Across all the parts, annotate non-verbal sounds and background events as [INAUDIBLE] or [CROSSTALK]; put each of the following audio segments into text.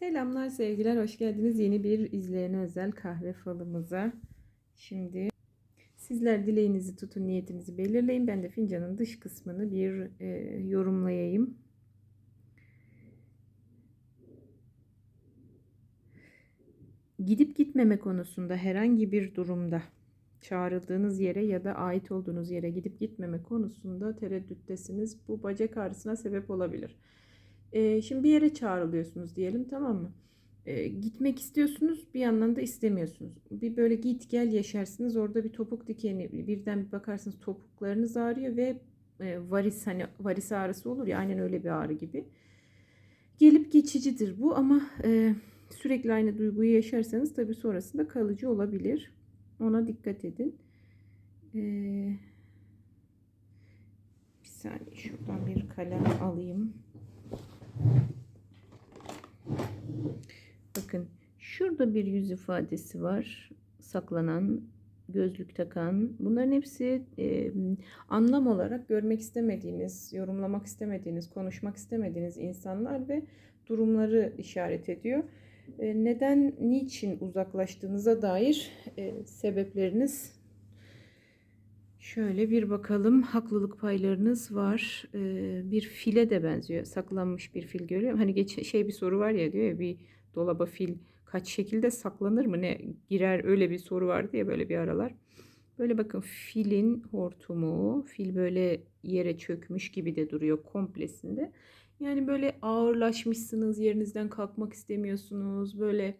Selamlar sevgiler, hoş geldiniz yeni bir izleyene özel kahve falımıza. Şimdi sizler dileğinizi tutun, niyetinizi belirleyin. Ben de fincanın dış kısmını bir e, yorumlayayım. Gidip gitmeme konusunda herhangi bir durumda çağrıldığınız yere ya da ait olduğunuz yere gidip gitmeme konusunda tereddüttesiniz. Bu bacak ağrısına sebep olabilir. E, şimdi bir yere çağrılıyorsunuz diyelim tamam mı? E, gitmek istiyorsunuz bir yandan da istemiyorsunuz. Bir böyle git gel yaşarsınız orada bir topuk dikeni birden bir bakarsınız topuklarınız ağrıyor ve e, varis hani varis ağrısı olur ya aynen öyle bir ağrı gibi. Gelip geçicidir bu ama e, sürekli aynı duyguyu yaşarsanız tabii sonrasında kalıcı olabilir. Ona dikkat edin. Ee, bir saniye şuradan bir kalem alayım. Bakın şurada bir yüz ifadesi var. Saklanan, gözlük takan. Bunların hepsi e, anlam olarak görmek istemediğiniz, yorumlamak istemediğiniz, konuşmak istemediğiniz insanlar ve durumları işaret ediyor. E, neden, niçin uzaklaştığınıza dair e, sebepleriniz Şöyle bir bakalım. Haklılık paylarınız var. Ee, bir file de benziyor. Saklanmış bir fil görüyorum. Hani geç, şey bir soru var ya diyor ya bir dolaba fil kaç şekilde saklanır mı ne girer öyle bir soru vardı ya böyle bir aralar. Böyle bakın filin hortumu. Fil böyle yere çökmüş gibi de duruyor komplesinde. Yani böyle ağırlaşmışsınız yerinizden kalkmak istemiyorsunuz. Böyle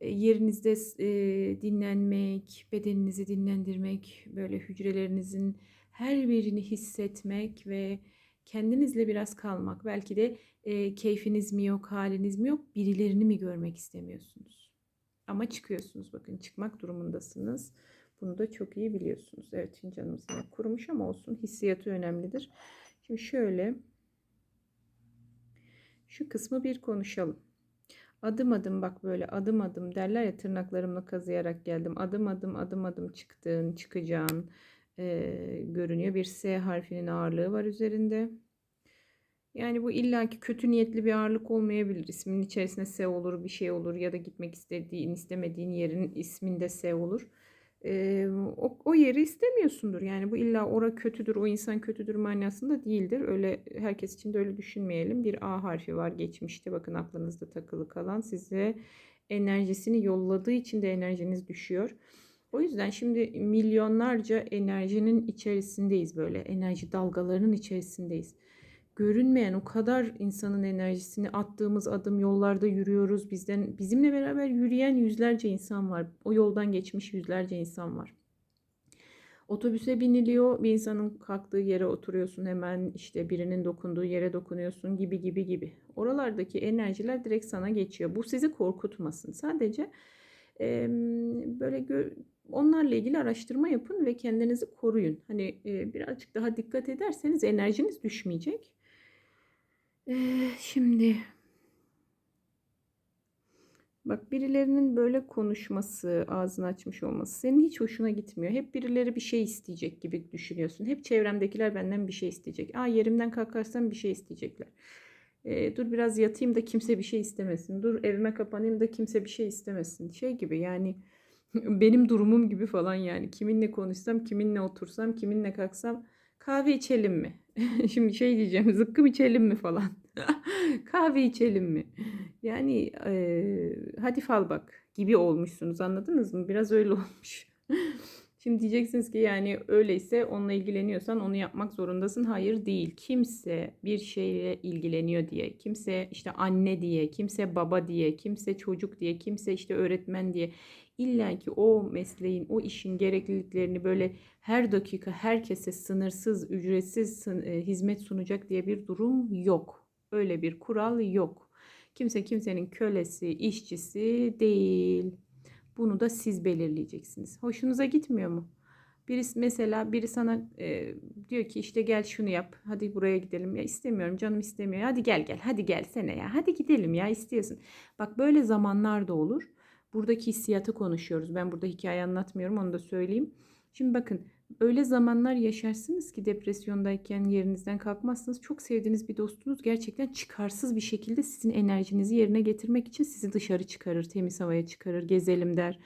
e, yerinizde e, dinlenmek, bedeninizi dinlendirmek, böyle hücrelerinizin her birini hissetmek ve kendinizle biraz kalmak. Belki de e, keyfiniz mi yok, haliniz mi yok, birilerini mi görmek istemiyorsunuz. Ama çıkıyorsunuz bakın çıkmak durumundasınız. Bunu da çok iyi biliyorsunuz. Evet fincanımız yine kurumuş ama olsun hissiyatı önemlidir. Şimdi şöyle şu kısmı bir konuşalım. Adım adım bak böyle adım adım derler ya tırnaklarımla kazıyarak geldim. Adım adım adım adım çıktığın, çıkacağın e, görünüyor. Bir S harfinin ağırlığı var üzerinde. Yani bu illaki kötü niyetli bir ağırlık olmayabilir. İsminin içerisinde S olur, bir şey olur ya da gitmek istediğin, istemediğin yerin isminde S olur e, o, o yeri istemiyorsundur. Yani bu illa ora kötüdür, o insan kötüdür manasında değildir. Öyle herkes için de öyle düşünmeyelim. Bir A harfi var geçmişte. Bakın aklınızda takılı kalan size enerjisini yolladığı için de enerjiniz düşüyor. O yüzden şimdi milyonlarca enerjinin içerisindeyiz böyle. Enerji dalgalarının içerisindeyiz görünmeyen o kadar insanın enerjisini attığımız adım yollarda yürüyoruz. Bizden bizimle beraber yürüyen yüzlerce insan var. O yoldan geçmiş yüzlerce insan var. Otobüse biniliyor. Bir insanın kalktığı yere oturuyorsun hemen işte birinin dokunduğu yere dokunuyorsun gibi gibi gibi. Oralardaki enerjiler direkt sana geçiyor. Bu sizi korkutmasın. Sadece e, böyle gö- onlarla ilgili araştırma yapın ve kendinizi koruyun. Hani e, birazcık daha dikkat ederseniz enerjiniz düşmeyecek. Ee, şimdi bak birilerinin böyle konuşması, ağzını açmış olması senin hiç hoşuna gitmiyor. Hep birileri bir şey isteyecek gibi düşünüyorsun. Hep çevremdekiler benden bir şey isteyecek. Aa yerimden kalkarsam bir şey isteyecekler. Ee, dur biraz yatayım da kimse bir şey istemesin. Dur evime kapanayım da kimse bir şey istemesin. Şey gibi yani [LAUGHS] benim durumum gibi falan yani. Kiminle konuşsam, kiminle otursam, kiminle kalksam kahve içelim mi? [LAUGHS] Şimdi şey diyeceğim zıkkım içelim mi falan. [LAUGHS] Kahve içelim mi? Yani e, hadi fal bak gibi olmuşsunuz anladınız mı? Biraz öyle [LAUGHS] olmuş. Şimdi diyeceksiniz ki yani öyleyse onunla ilgileniyorsan onu yapmak zorundasın. Hayır değil. Kimse bir şeyle ilgileniyor diye, kimse işte anne diye, kimse baba diye, kimse çocuk diye, kimse işte öğretmen diye illa ki o mesleğin, o işin gerekliliklerini böyle her dakika herkese sınırsız, ücretsiz e, hizmet sunacak diye bir durum yok. Öyle bir kural yok. Kimse kimsenin kölesi, işçisi değil. Bunu da siz belirleyeceksiniz. Hoşunuza gitmiyor mu? Birisi mesela biri sana e, diyor ki işte gel şunu yap. Hadi buraya gidelim. Ya istemiyorum canım istemiyor. Hadi gel gel. Hadi gelsene ya. Hadi gidelim ya istiyorsun. Bak böyle zamanlar da olur. Buradaki hissiyatı konuşuyoruz. Ben burada hikaye anlatmıyorum onu da söyleyeyim. Şimdi bakın öyle zamanlar yaşarsınız ki depresyondayken yerinizden kalkmazsınız. Çok sevdiğiniz bir dostunuz gerçekten çıkarsız bir şekilde sizin enerjinizi yerine getirmek için sizi dışarı çıkarır, temiz havaya çıkarır, gezelim der.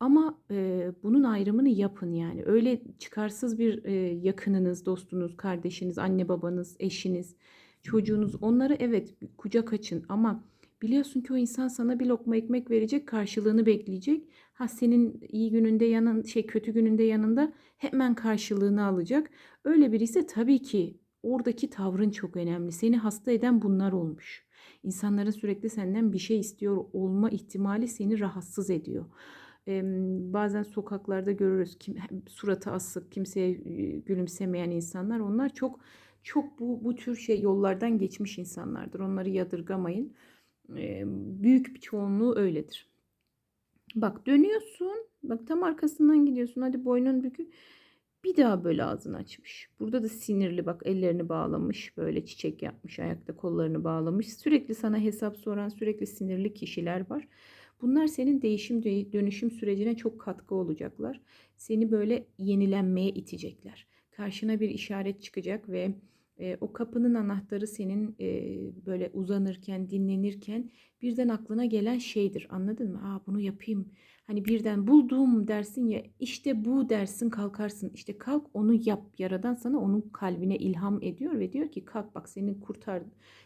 Ama e, bunun ayrımını yapın yani. Öyle çıkarsız bir e, yakınınız, dostunuz, kardeşiniz, anne babanız, eşiniz, çocuğunuz onları evet kucak açın ama biliyorsun ki o insan sana bir lokma ekmek verecek, karşılığını bekleyecek. Ha senin iyi gününde yanın şey kötü gününde yanında hemen karşılığını alacak. Öyle biri ise tabii ki oradaki tavrın çok önemli. Seni hasta eden bunlar olmuş. İnsanların sürekli senden bir şey istiyor olma ihtimali seni rahatsız ediyor. Ee, bazen sokaklarda görürüz kim suratı asık, kimseye gülümsemeyen insanlar. Onlar çok çok bu bu tür şey yollardan geçmiş insanlardır. Onları yadırgamayın. Büyük bir çoğunluğu öyledir. Bak dönüyorsun. Bak tam arkasından gidiyorsun. Hadi boynun bükük. Bir daha böyle ağzını açmış. Burada da sinirli bak ellerini bağlamış. Böyle çiçek yapmış. Ayakta kollarını bağlamış. Sürekli sana hesap soran sürekli sinirli kişiler var. Bunlar senin değişim dönüşüm sürecine çok katkı olacaklar. Seni böyle yenilenmeye itecekler. Karşına bir işaret çıkacak ve e, o kapının anahtarı senin e, böyle uzanırken, dinlenirken birden aklına gelen şeydir. Anladın mı? Aa bunu yapayım. Hani birden buldum dersin ya işte bu dersin kalkarsın. İşte kalk onu yap. Yaradan sana onun kalbine ilham ediyor ve diyor ki kalk bak seni kurtar.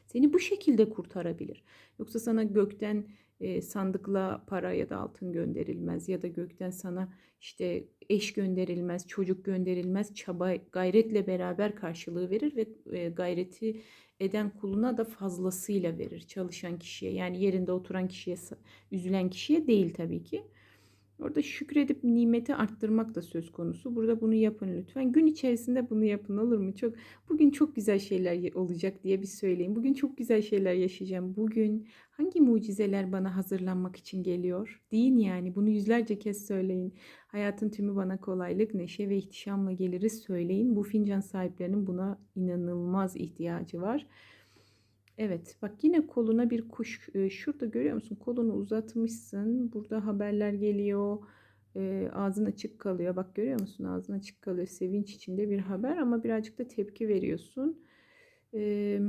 Seni bu şekilde kurtarabilir. Yoksa sana gökten e, sandıkla para ya da altın gönderilmez ya da gökten sana işte eş gönderilmez, çocuk gönderilmez, çaba gayretle beraber karşılığı verir ve e, gayreti eden kuluna da fazlasıyla verir çalışan kişiye. Yani yerinde oturan kişiye, üzülen kişiye değil tabii ki. Orada şükredip nimeti arttırmak da söz konusu. Burada bunu yapın lütfen. Gün içerisinde bunu yapın olur mu? Çok bugün çok güzel şeyler olacak diye bir söyleyin. Bugün çok güzel şeyler yaşayacağım. Bugün hangi mucizeler bana hazırlanmak için geliyor? Deyin yani. Bunu yüzlerce kez söyleyin. Hayatın tümü bana kolaylık, neşe ve ihtişamla geliri söyleyin. Bu fincan sahiplerinin buna inanılmaz ihtiyacı var. Evet bak yine koluna bir kuş e, şurada görüyor musun? Kolunu uzatmışsın. Burada haberler geliyor. E, ağzın açık kalıyor. Bak görüyor musun? Ağzın açık kalıyor. Sevinç içinde bir haber ama birazcık da tepki veriyorsun. E,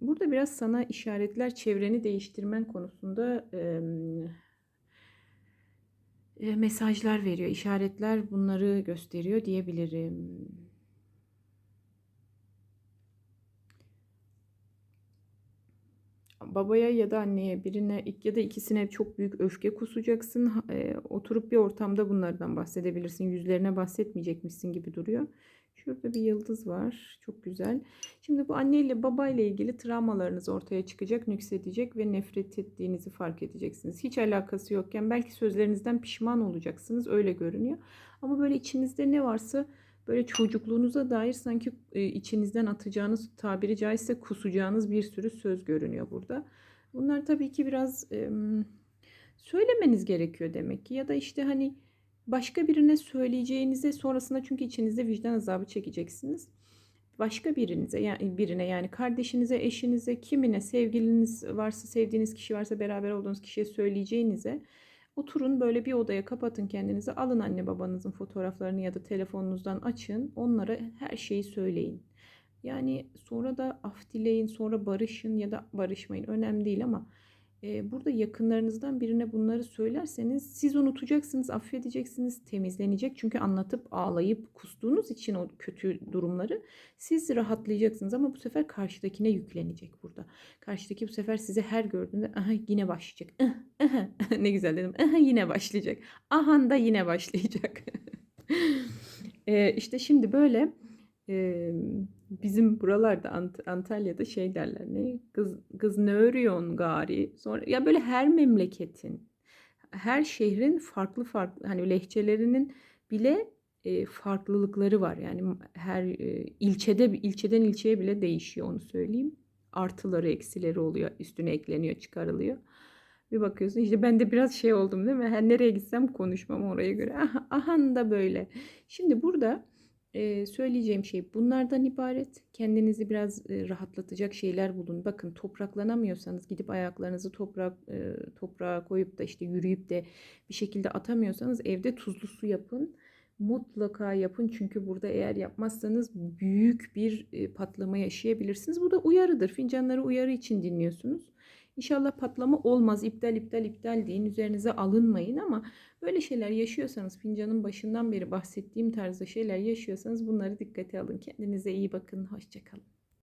burada biraz sana işaretler çevreni değiştirmen konusunda e, mesajlar veriyor işaretler bunları gösteriyor diyebilirim babaya ya da anneye birine ya da ikisine çok büyük öfke kusacaksın. E, oturup bir ortamda bunlardan bahsedebilirsin. Yüzlerine bahsetmeyecekmişsin gibi duruyor. Şurada bir yıldız var. Çok güzel. Şimdi bu anne ile baba ile ilgili travmalarınız ortaya çıkacak, nüksedecek ve nefret ettiğinizi fark edeceksiniz. Hiç alakası yokken belki sözlerinizden pişman olacaksınız. Öyle görünüyor. Ama böyle içinizde ne varsa böyle çocukluğunuza dair sanki e, içinizden atacağınız tabiri caizse kusacağınız bir sürü söz görünüyor burada. Bunlar tabii ki biraz söylemeniz gerekiyor demek ki ya da işte hani başka birine söyleyeceğinize sonrasında çünkü içinizde vicdan azabı çekeceksiniz. Başka birinize yani birine yani kardeşinize, eşinize, kimine sevgiliniz varsa, sevdiğiniz kişi varsa beraber olduğunuz kişiye söyleyeceğinize Oturun böyle bir odaya kapatın kendinizi. Alın anne babanızın fotoğraflarını ya da telefonunuzdan açın. Onlara her şeyi söyleyin. Yani sonra da af dileyin, sonra barışın ya da barışmayın. Önemli değil ama burada yakınlarınızdan birine bunları söylerseniz siz unutacaksınız, affedeceksiniz, temizlenecek. Çünkü anlatıp ağlayıp kustuğunuz için o kötü durumları siz rahatlayacaksınız ama bu sefer karşıdakine yüklenecek burada. Karşıdaki bu sefer size her gördüğünde aha yine başlayacak. [LAUGHS] ne güzel dedim. Aha yine başlayacak. Ahan da yine başlayacak. [LAUGHS] e, işte şimdi böyle bizim buralarda Ant Antalya'da şey derler ne? Kız kız ne örüyorsun gari? Sonra ya böyle her memleketin her şehrin farklı farklı hani lehçelerinin bile e, farklılıkları var. Yani her e, ilçede ilçeden ilçeye bile değişiyor onu söyleyeyim. Artıları eksileri oluyor üstüne ekleniyor çıkarılıyor. Bir bakıyorsun işte ben de biraz şey oldum değil mi? Her nereye gitsem konuşmam oraya göre. Aha, ahan da böyle. Şimdi burada söyleyeceğim şey bunlardan ibaret. Kendinizi biraz rahatlatacak şeyler bulun. Bakın topraklanamıyorsanız gidip ayaklarınızı toprak toprağa koyup da işte yürüyüp de bir şekilde atamıyorsanız evde tuzlu su yapın. mutlaka yapın. Çünkü burada eğer yapmazsanız büyük bir e, patlama yaşayabilirsiniz. Bu da uyarıdır. Fincanları uyarı için dinliyorsunuz. İnşallah patlama olmaz. İptal iptal iptal deyin. Üzerinize alınmayın ama böyle şeyler yaşıyorsanız fincanın başından beri bahsettiğim tarzda şeyler yaşıyorsanız bunları dikkate alın. Kendinize iyi bakın. Hoşçakalın.